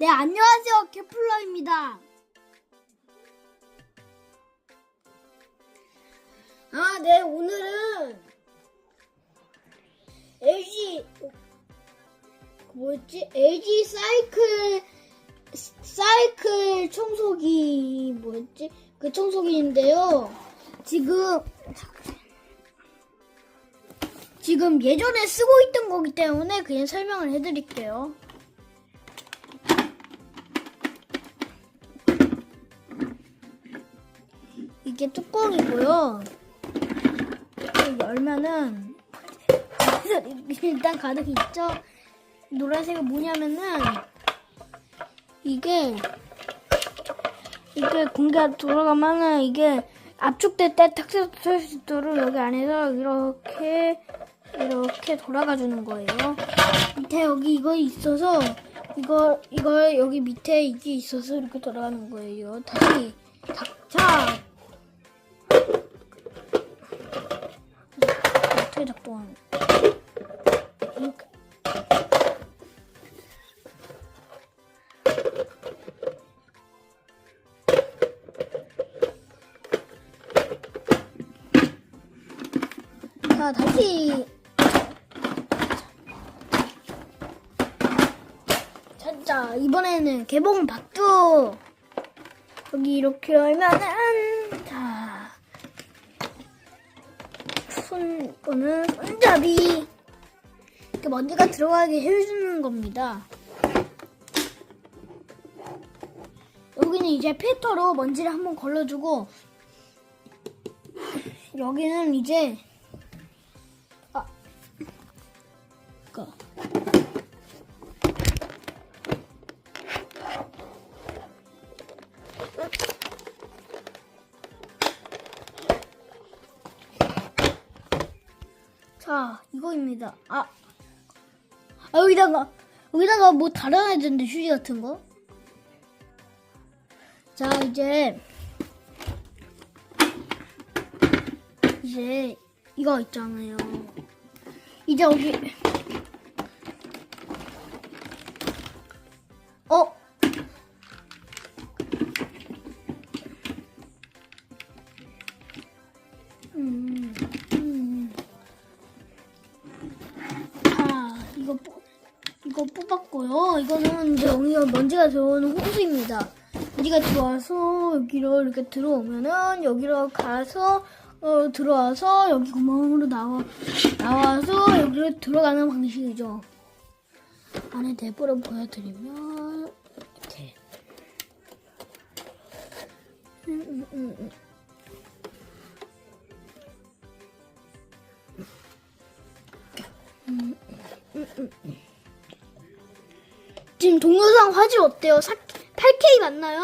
네, 안녕하세요. 케플러입니다. 아, 네, 오늘은 LG, 그 뭐였지? LG 사이클, 사이클 청소기, 뭐였지? 그 청소기인데요. 지금, 지금 예전에 쓰고 있던 거기 때문에 그냥 설명을 해드릴게요. 이게 뚜껑이고요. 열면은 일단 가득 있죠. 노란색은 뭐냐면은 이게 이게 공기가 들어가면은 이게 압축될 때탁쓸수 있도록 여기 안에서 이렇게 이렇게 돌아가 주는 거예요. 밑에 여기 이거 있어서 이거 이거 여기 밑에 이게 있어서 이렇게 돌아가는 거예요. 다시 자어 자 다시 자, 자 이번에는 개봉 박두 여기 이렇게 열면은 자 손, 이거는 손잡이. 이렇게 먼지가 들어가게 해주는 겁니다. 여기는 이제 필터로 먼지를 한번 걸러주고, 여기는 이제, 이거입니다. 아, 아 여기다가, 여기다가 뭐 달아놔야 되는데, 휴지 같은 거. 자, 이제, 이제, 이거 있잖아요. 이제 여기, 어? 뽑았고요. 이거는 이제 여기가 먼지가 들어오는 호수입니다. 먼지가 들어와서 여기로 이렇게 들어오면은 여기로 가서 어, 들어와서 여기 구멍으로 나와 나와서 여기로 들어가는 방식이죠. 안에 내부를 보여드리면 이렇게. 음, 음, 음, 음. 지금 동영상 화질 어때요? 8K 맞나요?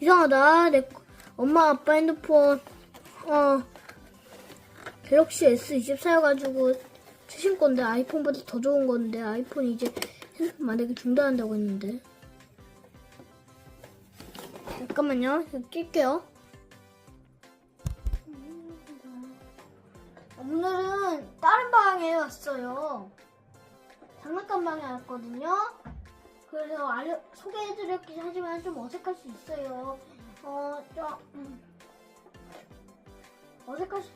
이상하다. 내 엄마 아빠 핸드폰 어 갤럭시 S24여가지고 최신 건데 아이폰보다 더 좋은 건데 아이폰이 이제 핸드폰 만들기 중단한다고 했는데 잠깐만요. 낄게요. 오늘은 다른 방에 왔어요. 장난감 방에 왔거든요. 그래서 알려, 소개해드렸긴 하지만 좀 어색할 수 있어요. 어, 좀, 음, 어색할 수,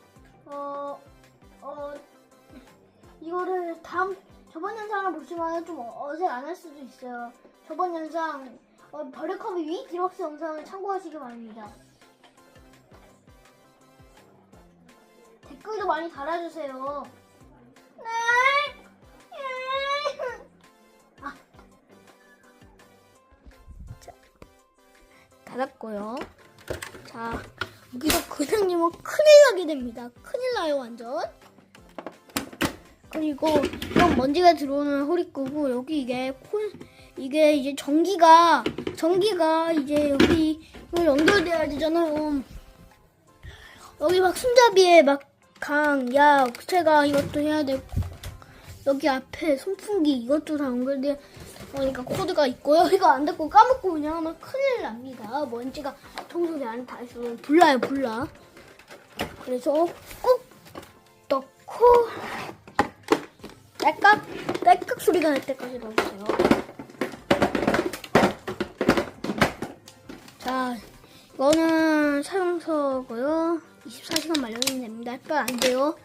어, 어, 이거를 다음, 저번 영상을 보시면 좀 어색 안 할 수도 있어요. 저번 영상, 어, 버려컵의 위 디럭스 영상을 참고하시기 바랍니다. 댓글도 많이 달아주세요. 네. 아. 자, 닫았고요. 자, 여기서 그냥님은 큰일 나게 됩니다. 큰일 나요, 완전. 그리고 이건 먼지가 들어오는 호리꼬고 여기 이게 코 이게 이제 전기가 전기가 이제 여기 이거 연결돼야 되잖아요. 여기 막 손잡이에 막 강, 약, 세가 이것도 해야 되고 여기 앞에 선풍기 이것도 다 연결돼 그러니까 코드가 있고요. 이거 안 듣고 까먹고 그냥 하면 큰일 납니다. 먼지가 청소기 안에 다 있으면 불나요, 불나. 그래서 꾹 넣고 딸깍 딸깍 소리가 날 때까지 넣어주세요. 자, 이거는 사용서고요. 24시간 말려주면 됩니다. 햇볕 안 돼요.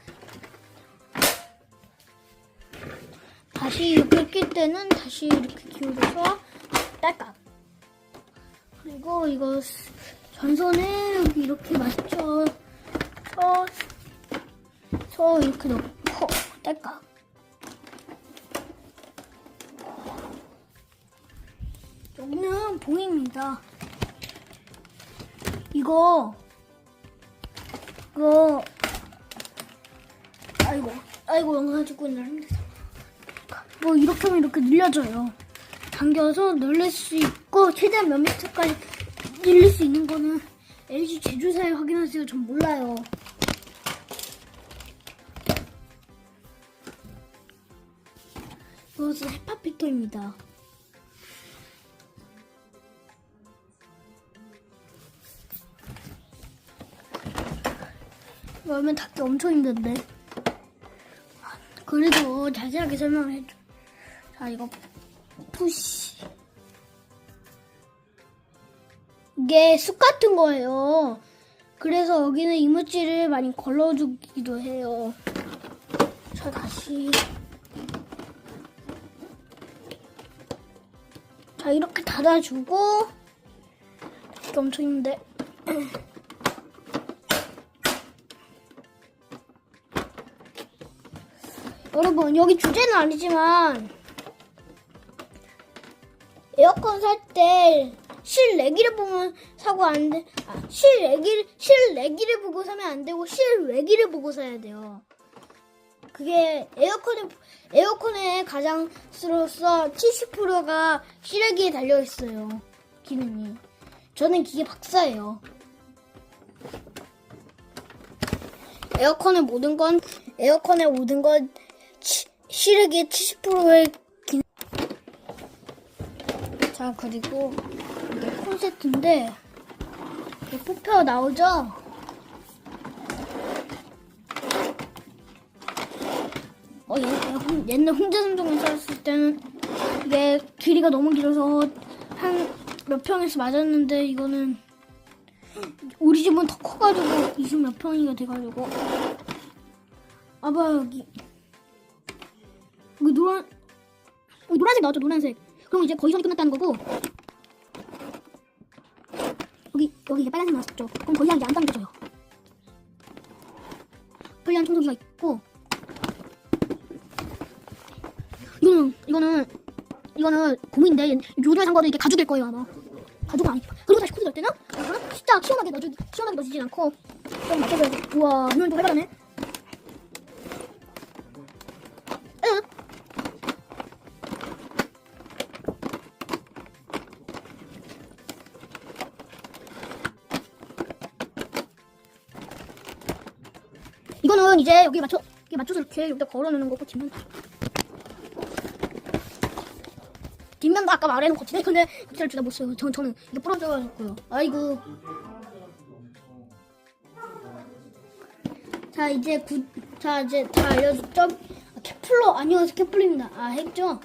다시 이렇게 낄 때는 다시 이렇게 기울여서 딸깍. 그리고 이거 스- 전선에 이렇게 맞춰 서, 서 이렇게 넣고 딸깍. 여기는 봉입니다. 이거 이거 아이고 아이고 영상 찍고 있는 힘들다. 뭐 이렇게 하면 이렇게 늘려져요. 당겨서 늘릴 수 있고 최대한 몇 미터까지 늘릴 수 있는 거는 LG 제조사에 확인하세요. 전 몰라요. 이것은 헤파피터입니다. 열면 닫기 엄청 힘든데. 그래도 자세하게 설명을 해줘. 자, 이거 푸시. 이게 쑥 같은 거예요. 그래서 여기는 이물질을 많이 걸러주기도 해요. 자, 다시. 자, 이렇게 닫아주고. 닫기 엄청 힘든데. 여러분 여기 주제는 아니지만 에어컨 살 때 실내기를 보면 사고 안 돼. 아, 실내기 실내기를 보고 사면 안 되고 실외기를 보고 사야 돼요. 그게 에어컨에 에어컨의 가장 수로서 70%가 실외기에 달려 있어요. 기능이. 저는 기계 박사예요. 에어컨의 모든 건 에어컨의 모든 건 치- 실외기의 70%의 기능. 자 그리고 이게 콘센트인데 이게 뽑혀 나오죠? 어 얘, 얘 홍- 옛날 홍제삼종에 살았을 때는 이게 길이가 너무 길어서 한 몇 평에서 맞았는데 이거는 우리 집은 더 커가지고 20 몇 평이가 돼가지고 아봐 여기 여기 노란 여기 노란색 나왔죠 노란색. 그럼 이제 거의 선이 끝났다는 거고. 여기 여기 이제 빨간색 나왔죠. 그럼 더 이상 이제 안 당겨져요. 불리한 청소기가 있고. 이거는 이거는 이거는 고무인데 요즘에 산 거는 이게 가죽일 거예요 아마. 가죽은 아니죠. 그리고 다시 코드 넣을 때는 진짜 시원하게 넣어주 시원하게 넣어주진 않고 좀 맞춰줘야지 우와 오늘도 해바라네 이거는 이제 여기 맞춰 여기 맞춰서 이렇게 여기다 걸어놓는 거고 뒷면. 뒷면도 아까 말해놓은 거치네 근데 잘 주다 못 써요. 저, 저는 이게 부러져가지고요. 아이고. 자 이제 구, 자 이제 다 알려줬죠? 아, 케플러. 아니요 케플러입니다. 아 했죠